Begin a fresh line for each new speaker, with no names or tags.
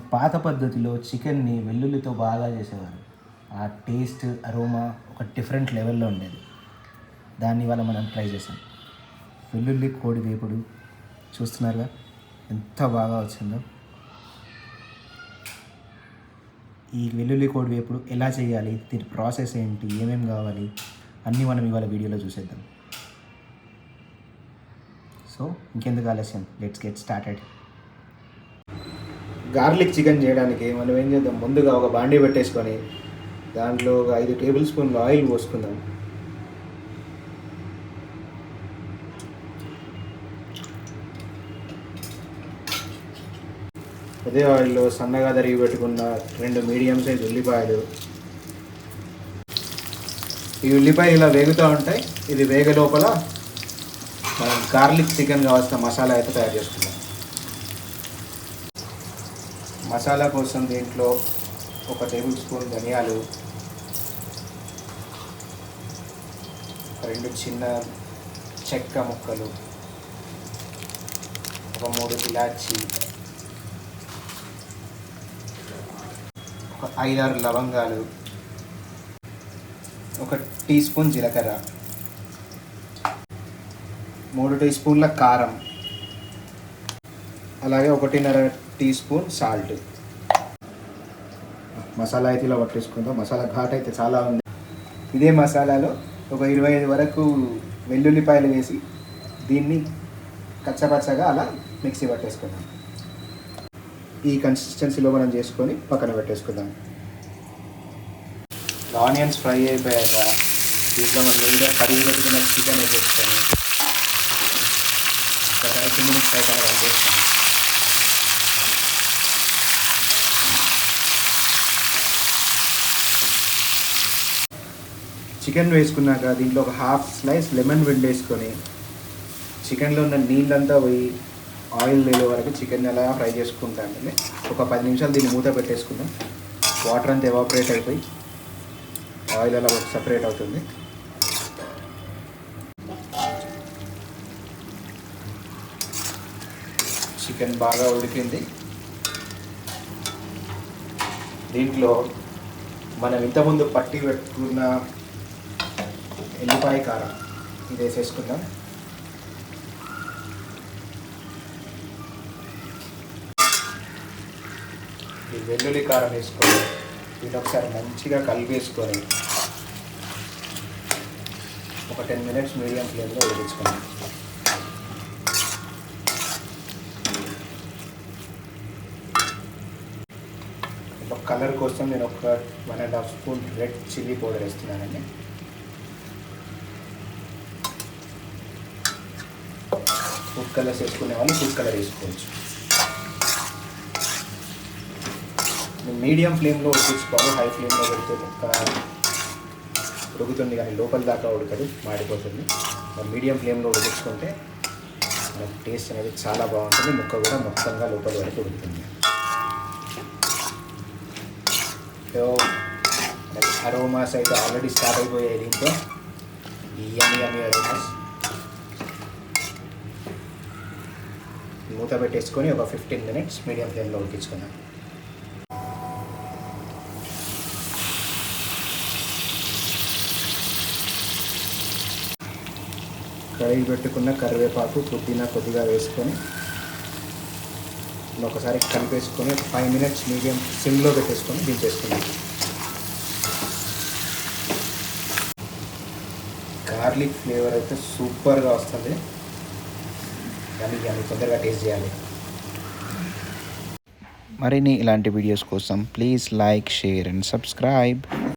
పాత పద్ధతిలో చికెన్ని వెల్లుల్లితో బాగా చేసేవారు. ఆ టేస్ట్ అరోమా ఒక డిఫరెంట్ లెవెల్లో ఉండేది. దాన్ని వల్ల మనం ట్రై చేసాం వెల్లుల్లి కోడి వేపుడు చూస్తున్నారుగా? ఎంత బాగా వచ్చిందో. ఈ వెల్లుల్లి కోడి వేపుడు ఎలా చేయాలి దీని ప్రాసెస్ ఏంటి ఏమేమి కావాలి అన్నీ మనం ఇవాళ వీడియోలో చూసేద్దాం. సో ఇంకెందుకు ఆలస్యం? Let's get started. Garlic chicken చేయడానికి మనం ఏం చేద్దాం? ముందుగా ఒక బాండీ పెట్టేసుకొని దాంట్లో ఒక ఐదు టేబుల్ స్పూన్లు ఆయిల్ పోసుకుందాం. అదే ఆయిల్లో సన్నగా తరిగి పెట్టుకున్న రెండు మీడియం సైజ్ ఉల్లిపాయలు. ఈ ఉల్లిపాయలు ఇలా వేగుతూ ఉంటాయి. ఇది వేగ లోపల మనం గార్లిక్ చికెన్ కావాల్సిన మసాలా అయితే తయారు చేసుకుంటాం మసాలా కోసం దీంట్లో ఒక టేబుల్ స్పూన్ ధనియాలు రెండు చిన్న చెక్క ముక్కలు ఒక మూడు ఇలాచి ఒక ఐదారు లవంగాలు ఒక టీ స్పూన్ జీలకర్ర మూడు టీ స్పూన్ల కారం అలాగే ఒకటిన్నర టీ స్పూన్ సాల్ట్. మసాలా అయితే ఇలా పట్టేసుకుందాం. మసాలా ఘాట్ అయితే చాలా ఉంది. ఇదే మసాలాలో ఒక ఇరవై ఐదు వరకు వెల్లుల్లిపాయలు వేసి దీన్ని కచ్చపచ్చగా అలా మిక్సీ పట్టేసుకుందాం. ఈ కన్సిస్టెన్సీలో మనం చేసుకొని పక్కన పెట్టేసుకుందాం. ఆనియన్స్ ఫ్రై అయిపోయాక దీంట్లో మనం ముందుగా కడిగి పెట్టుకున్న చికెన్ వేసేసుకొని ఒక మినిట్స్ అయితే చికెన్ వేసుకున్నాక దీంట్లో ఒక హాఫ్ స్లైస్ లెమన్ వేసుకొని చికెన్లో ఉన్న నీళ్ళంతా పోయి ఆయిల్ లేని వరకు చికెన్ అలా ఫ్రై చేసుకుంటానండి ఒక పది నిమిషాలు దీన్ని మూత పెట్టేసుకుందాం. వాటర్ అంతా ఎవాపరేట్ అయిపోయి ఆయిల్ అలా సపరేట్ అవుతుంది. చికెన్ బాగా ఉడికింది. దీంట్లో మనం ఇంతకుముందు పట్టి పెట్టుకున్న ఎల్లిపాయ కారం ఇది వేసేసుకుందాం. ఈ వెల్లుల్లి కారం వేసుకొని ఇది ఒకసారి మంచిగా కలిపేసుకొని ఒక టెన్ మినిట్స్ మీడియం ఫ్లేమ్లో ఉడికించుకుందాం ఒక కలర్ కోసం నేను ఒక one and half spoon red chilli powder వేస్తున్నానండి. ఫుడ్ కలర్స్ వేసుకునే వాళ్ళు ఫుడ్ కలర్ వేసుకోవచ్చు. మీడియం ఫ్లేమ్లో ఉడికించుకోవాలి హై ఫ్లేమ్లో పెడితే ముక్క ఉడుకుతుంది కానీ లోపల దాకా ఉడకదు మాడిపోతుంది. మీడియం ఫ్లేమ్లో ఉడికించుకుంటే మనకి టేస్ట్ అనేది చాలా బాగుంటుంది ముక్క కూడా మొత్తంగా లోపల వరకు ఉడుకుతుంది. సో అరోమాస్ అయితే ఆల్రెడీ స్టార్ట్ అయిపోయాయి దీంట్లో. యమ్మి యమ్మి అరోమాస్ మూత పెట్టేసుకొని ఒక ఫిఫ్టీన్ మినిట్స్ మీడియం ఫ్లేమ్లో ఉడికించుకుందాం. కడిగి పెట్టుకున్న కరివేపాకు పుదీనా కొద్దిగా వేసుకొని ఒకసారి కలిపేసుకొని ఫైవ్ మినిట్స్ మీడియం సిమ్లో పెట్టేసుకొని దించేసుకున్నాం గార్లిక్ ఫ్లేవర్ అయితే సూపర్గా వస్తుంది. కానీ తొందరగా టేస్ట్ చేయాలి. మరిన్ని ఇలాంటి వీడియోస్ కోసం please like share and subscribe